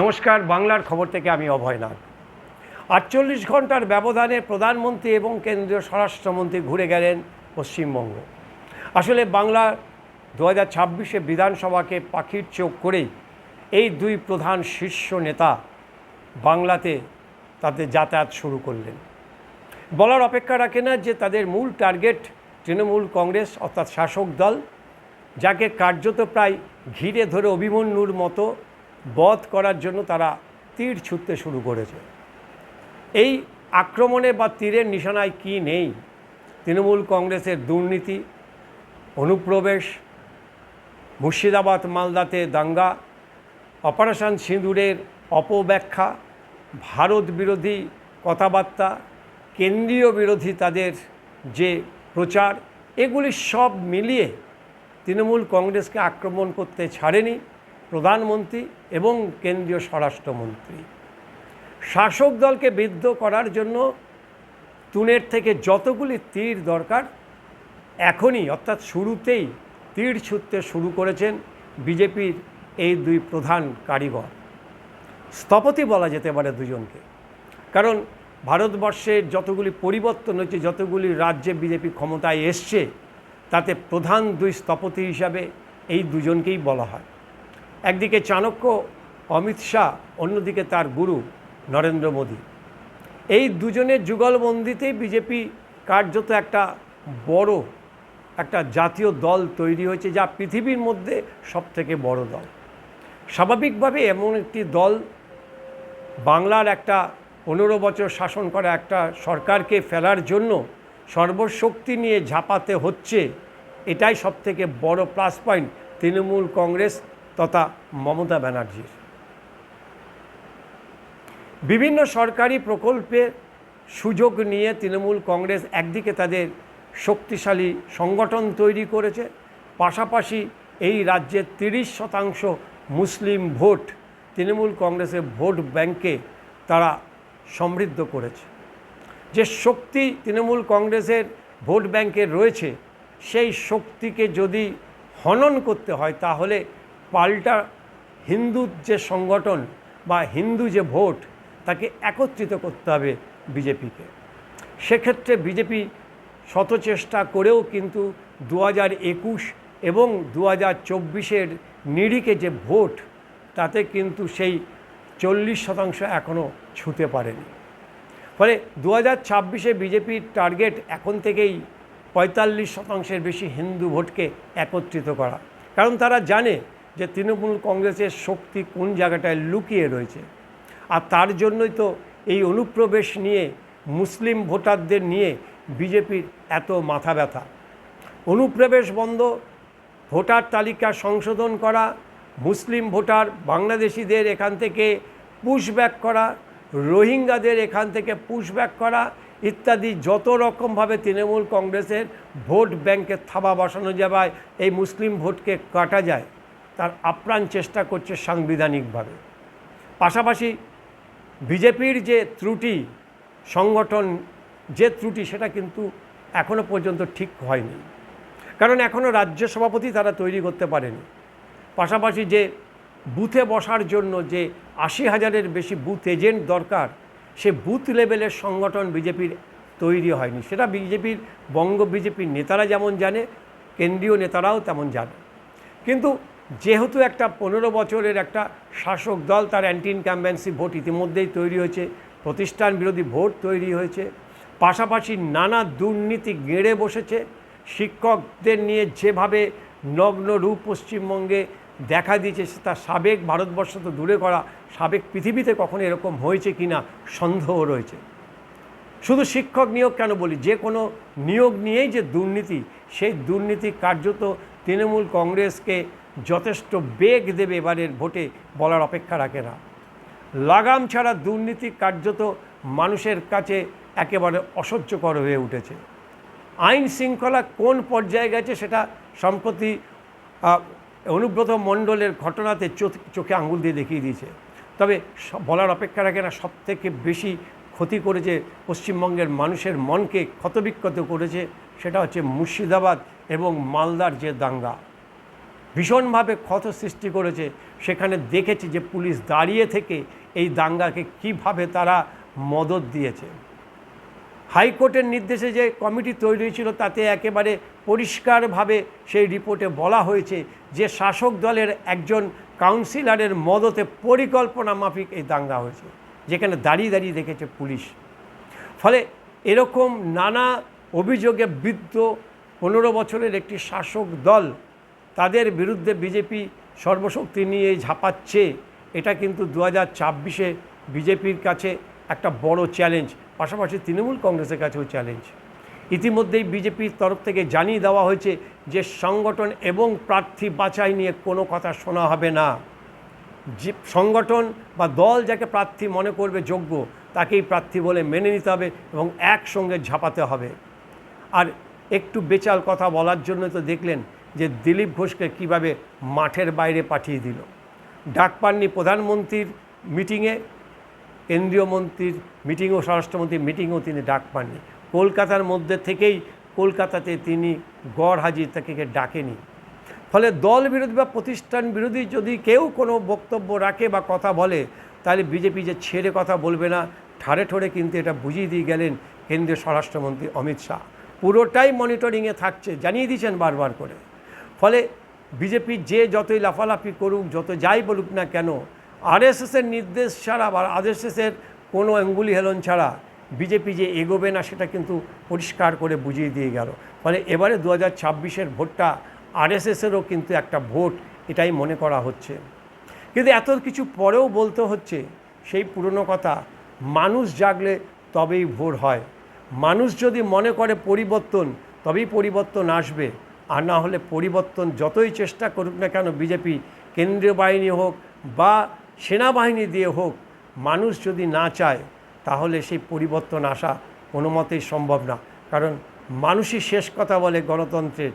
নমস্কার, বাংলার খবর থেকে আমি অভয় নাগ আটচল্লিশ ঘণ্টার ব্যবধানে প্রধানমন্ত্রী এবং কেন্দ্রীয় স্বরাষ্ট্রমন্ত্রী ঘুরে গেলেন পশ্চিমবঙ্গ। আসলে বাংলা দু হাজার ছাব্বিশে বিধানসভাকে পাখির চোখ করেই এই দুই প্রধান শীর্ষ নেতা বাংলাতে তাদের যাতায়াত শুরু করলেন। বলার অপেক্ষা রাখে না যে তাদের মূল টার্গেট তৃণমূল কংগ্রেস অর্থাৎ শাসক দল, যাকে কার্যত প্রায় ঘিরে ধরে অভিমন্যুর মতো বধ করার জন্য তারা তীর ছুটতে শুরু করেছে। এই আক্রমণে বা তীরের নিশানায় কি নেই? তৃণমূল কংগ্রেসের দুর্নীতি, অনুপ্রবেশ, মুর্শিদাবাদ মালদাতে দাঙ্গা, অপারেশন সিঁদুরের অপব্যাখ্যা, ভারত বিরোধী কথাবার্তা, কেন্দ্রীয় বিরোধী তাদের যে প্রচার, এগুলি সব মিলিয়ে তৃণমূল কংগ্রেসকে আক্রমণ করতে ছাড়েনি। প্রধানমন্ত্রী এবং কেন্দ্রীয় স্বরাষ্ট্রমন্ত্রী। শাসক দলকে বিদ্ধ করার জন্য তুনের থেকে যতগুলি তীর দরকার, এখনই অর্থাৎ শুরুতেই তীর ছুটতে শুরু করেছেন বিজেপির এই দুই প্রধান কারিগর। স্থপতি বলা যেতে পারে দুজনকে। কারণ ভারতবর্ষের যতগুলি পরিবর্তন হচ্ছে যতগুলি রাজ্যে বিজেপি ক্ষমতায় এসছে, তাতে প্রধান দুই স্থপতি হিসাবে এই দুজনকেই বলা হয়। একদিকে চাণক্য, অমিত শাহ, অন্যদিকে তার গুরু নরেন্দ্র মোদী। এই দুজনের যুগলবন্দিতেই বিজেপি কার্যত একটা বড়, একটা জাতীয় দল তৈরি হয়েছে যা পৃথিবীর মধ্যে সবথেকে বড় দল। স্বাভাবিকভাবে এমন একটি দল বাংলার একটা পনেরো বছর শাসন করা একটা সরকারকে ফেলার জন্য সর্বশক্তি নিয়ে ঝাঁপাতে হচ্ছে, এটাই সবথেকে বড় প্লাস পয়েন্ট তৃণমূল কংগ্রেস তথা মমতা ব্যানার্জির। বিভিন্ন সরকারি প্রকল্পের সুযোগ নিয়ে তৃণমূল কংগ্রেস একদিকে তাদের শক্তিশালী সংগঠন তৈরি করেছে, পাশাপাশি এই রাজ্যের তিরিশ শতাংশ মুসলিম ভোট তৃণমূল কংগ্রেসের ভোট ব্যাংকে তারা সমৃদ্ধ করেছে। যে শক্তি তৃণমূল কংগ্রেসের ভোট ব্যাংকে রয়েছে, সেই শক্তিকে যদি হনন করতে হয়, তাহলে পাল্টা হিন্দুর যে সংগঠন বা হিন্দু যে ভোট, তাকে একত্রিত করতে হবে বিজেপিকে। সেক্ষেত্রে বিজেপি শত চেষ্টা করেও কিন্তু দু হাজার একুশ এবং দু হাজার চব্বিশের নিরিখে যে ভোট, তাতে কিন্তু সেই চল্লিশ শতাংশ এখনও ছুঁতে পারেনি। ফলে দু হাজার ছাব্বিশে বিজেপির টার্গেট এখন থেকেই পঁয়তাল্লিশ শতাংশের বেশি হিন্দু ভোটকে একত্রিত করা। কারণ তারা জানে যে তৃণমূল কংগ্রেসের শক্তি কোন জায়গাটায় লুকিয়ে রয়েছে। আর তার জন্যই তো এই অনুপ্রবেশ নিয়ে, মুসলিম ভোটারদের নিয়ে বিজেপির এত মাথা ব্যথা। অনুপ্রবেশ বন্ধ, ভোটার তালিকা সংশোধন করা, মুসলিম ভোটার বাংলাদেশিদের এখান থেকে পুশব্যাক করা, রোহিঙ্গাদের এখান থেকে পুশব্যাক করা ইত্যাদি যত রকমভাবে তৃণমূল কংগ্রেসের ভোট ব্যাংকে থাবা বসানো যাবে এই মুসলিম ভোটকে কাটা যায় তার আপ্রাণ চেষ্টা করছে সাংবিধানিকভাবে। পাশাপাশি বিজেপির যে ত্রুটি, সংগঠন যে ত্রুটি, সেটা কিন্তু এখনও পর্যন্ত ঠিক হয়নি। কারণ এখনও রাজ্য সভাপতি তারা তৈরি করতে পারেনি। পাশাপাশি যে বুথে বসার জন্য যে আশি হাজারের বেশি বুথ এজেন্ট দরকার, সে বুথ লেভেলের সংগঠন বিজেপির তৈরি হয়নি। সেটা বিজেপির বঙ্গ বিজেপির নেতারা যেমন জানে, কেন্দ্রীয় নেতারাও তেমন জানে। কিন্তু যেহেতু একটা পনেরো বছরের একটা শাসক দল, তার অ্যান্টি ইনক্যাম্বেন্সি ভোট ইতিমধ্যেই তৈরি হয়েছে, প্রতিষ্ঠান বিরোধী ভোট তৈরি হয়েছে, পাশাপাশি নানা দুর্নীতি গেড়ে বসেছে, শিক্ষকদের নিয়ে যেভাবে নগ্ন রূপ পশ্চিমবঙ্গে দেখা দিয়েছে সে তা সাবেক ভারতবর্ষ তো দূরে করা, সাবেক পৃথিবীতে কখনো এরকম হয়েছে কি না সন্দেহ রয়েছে। শুধু শিক্ষক নিয়োগ কেন বলি? যে কোনো নিয়োগ নিয়েই যে দুর্নীতি, সেই দুর্নীতি কার্যত তৃণমূল কংগ্রেসকে যথেষ্ট বেগ দেবে এবারের ভোটে বলার অপেক্ষা রাখে না। লাগাম ছাড়া দুর্নীতি কার্যত মানুষের কাছে একেবারে অসহ্যকর হয়ে উঠেছে। আইন শৃঙ্খলা কোন পর্যায়ে গেছে সেটা সম্প্রতি অনুব্রত মণ্ডলের ঘটনাতে চোখ- আঙুল দিয়ে দেখিয়ে দিয়েছে। তবে বলার অপেক্ষা রাখে না সব থেকে বেশি ক্ষতি করেছে পশ্চিমবঙ্গের মানুষের মনকে ক্ষতবিক্ষত করেছে, সেটা হচ্ছে মুর্শিদাবাদ এবং মালদার যে দাঙ্গা। ভীষণভাবে ক্ষত সৃষ্টি করেছে। সেখানে দেখেছি যে পুলিশ দাঁড়িয়ে থেকে এই দাঙ্গাকে কীভাবে তারা মদত দিয়েছে। হাইকোর্টের নির্দেশে যে কমিটি তৈরি হয়েছিল, তাতে একেবারে পরিষ্কারভাবে সেই রিপোর্টে বলা হয়েছে যে শাসক দলের একজন কাউন্সিলরের মদতে পরিকল্পনা মাফিক এই দাঙ্গা হয়েছে, যেখানে দাঁড়িয়ে দাঁড়িয়ে দেখেছে পুলিশ। ফলে এরকম নানা অভিযোগে বৃদ্ধ পনেরো বছরের একটি শাসক দল তাদের বিরুদ্ধে বিজেপি সর্বশক্তি নিয়ে ঝাঁপাচ্ছে, এটা কিন্তু দু হাজার ছাব্বিশে বিজেপির কাছে একটা বড় চ্যালেঞ্জ পাশাপাশি তৃণমূল কংগ্রেসের কাছেও চ্যালেঞ্জ ইতিমধ্যেই বিজেপির তরফ থেকে জানিয়ে দেওয়া হয়েছে যে সংগঠন এবং প্রার্থী বাছাই নিয়ে কোনো কথা শোনা হবে না। যে সংগঠন বা দল যাকে প্রার্থী মনে করবে যোগ্য, তাকেই প্রার্থী বলে মেনে নিতে হবে এবং একসঙ্গে ঝাঁপাতে হবে। আর একটু বেচাল কথা বলার জন্য তো দেখলেন যে দিলীপ ঘোষকে কীভাবে মাঠের বাইরে পাঠিয়ে দিল। ডাক পাননি প্রধানমন্ত্রীর মিটিংয়ে, কেন্দ্রীয় মন্ত্রীর মিটিং ও স্বরাষ্ট্রমন্ত্রীর মিটিংও তিনি ডাক পাননি। কলকাতার মধ্যে থেকেই কলকাতাতে তিনি গড় হাজির তাকে ডাকেনি। ফলে দল বিরোধী বা প্রতিষ্ঠান বিরোধী যদি কেউ কোনো বক্তব্য রাখে বা কথা বলে, তাহলে বিজেপি যে ছেড়ে কথা বলবে না, ঠাড়ে ঠোড়ে কিন্তু এটা বুঝিয়ে দিয়ে গেলেন কেন্দ্রীয় স্বরাষ্ট্রমন্ত্রী অমিত শাহ। পুরোটাই মনিটরিংয়ে থাকছে, জানিয়ে দিয়েছেন বারবার করে। ফলে বিজেপি যে যতই লাফালাফি করুক, যত যাই বলুক না কেন আরএসএসের নির্দেশ ছাড়া বা আরএসএসের কোনো অঙ্গুলি হেলন ছাড়া বিজেপি যে এগোবে না, সেটা কিন্তু পরিষ্কার করে বুঝিয়ে দিয়ে গেল। ফলে এবারে দু হাজার ছাব্বিশের ভোটটা আরএসএসেরও কিন্তু একটা ভোট, এটাই মনে করা হচ্ছে। কিন্তু এত কিছু পরেও বলতে হচ্ছে, সেই পুরনো কথা, মানুষ জাগলে তবেই ভোর হয়। মানুষ যদি মনে করে পরিবর্তন, তবেই পরিবর্তন আসবে। আর না হলে পরিবর্তন যতই চেষ্টা করুক না কেন, বিজেপি কেন্দ্রীয় বাহিনী হোক বা সেনাবাহিনী দিয়ে হোক, মানুষ যদি না চায়, তাহলে সেই পরিবর্তন আসা কোনো মতেই সম্ভব না। কারণ মানুষই শেষ কথা বলে গণতন্ত্রের,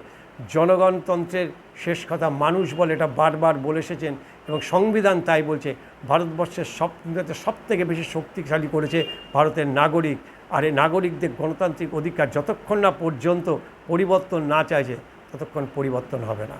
জনগণতন্ত্রের শেষ কথা মানুষ বলে, এটা বারবার বলে এসেছেন এবং সংবিধান তাই বলছে। ভারতবর্ষের সব সব থেকে বেশি শক্তিশালী করেছে ভারতের নাগরিক। আর এই নাগরিকদের গণতান্ত্রিক অধিকার যতক্ষণ না পর্যন্ত পরিবর্তন না চাইছে, ততক্ষণ পরিবর্তন হবে না।